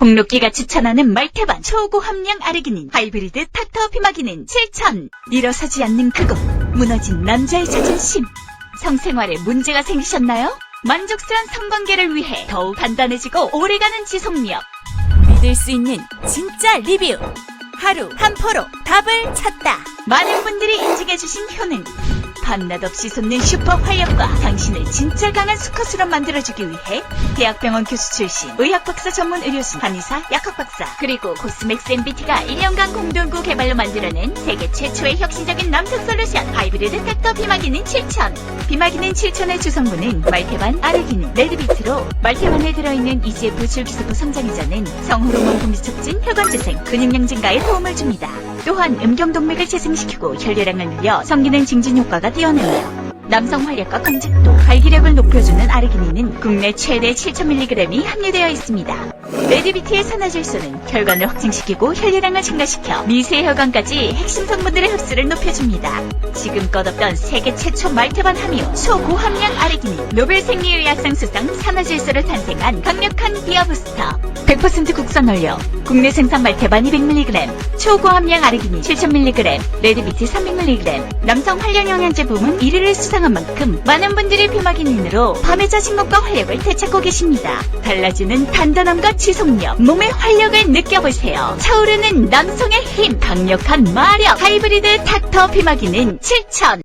홍록기가 추천하는 말태반 초고 함량 아르기닌 하이브리드 탁터 피마기는 7천 일어서지 않는 그것 무너진 남자의 자존심 성생활에 문제가 생기셨나요? 만족스러운 성관계를 위해 더욱 단단해지고 오래가는 지속력 믿을 수 있는 진짜 리뷰. 하루 한 포로 답을 찾다. 많은 분들이 인증해주신 효능 밤낮 없이 솟는 슈퍼 활력과 당신을 진짜 강한 수컷으로 만들어주기 위해 대학병원 교수 출신 의학박사 전문 의료진 한의사 약학박사 그리고 코스맥스 MBT가 1년간 공동구 개발로 만들어낸 세계 최초의 혁신적인 남성 솔루션 하이브리드 닥터 비마기는 7000 비마기는 7000의 주성분은 말테반, 아르기닌, 레드비트로 말테반에 들어있는 EGF 줄기세포 성장이자는 성호르몬 분비 촉진, 혈관 재생, 근육량 증가에 도움을 줍니다. 또한 음경동맥을 재생시키고 혈류량을 늘려 성기능 증진 효과가 뛰어나며 남성 활력과 강직도, 발기력을 높여주는 아르기닌은 국내 최대 7000mg이 함유되어 있습니다. 레드비트의 산화질소는 혈관을 확장시키고 혈류량을 증가시켜 미세 혈관까지 핵심 성분들의 흡수를 높여줍니다. 지금껏 없던 세계 최초 말테반 함유 초고함량 아르기닌 노벨 생리의학상 수상 산화질소를 탄생한 강력한 비어 부스터 100% 국산 원료 국내 생산 말테반 200mg 초고 함량 아르기닌 7000mg 레드비트 300mg 남성 활력 영양제 부문 1위를 수상한 만큼 많은 분들이 피마기닌으로 밤의 자신감과 활력을 되찾고 계십니다. 달라지는 단단함과 지속력 몸의 활력을 느껴보세요. 차오르는 남성의 힘 강력한 마력 하이브리드 닥터 피마기는 7000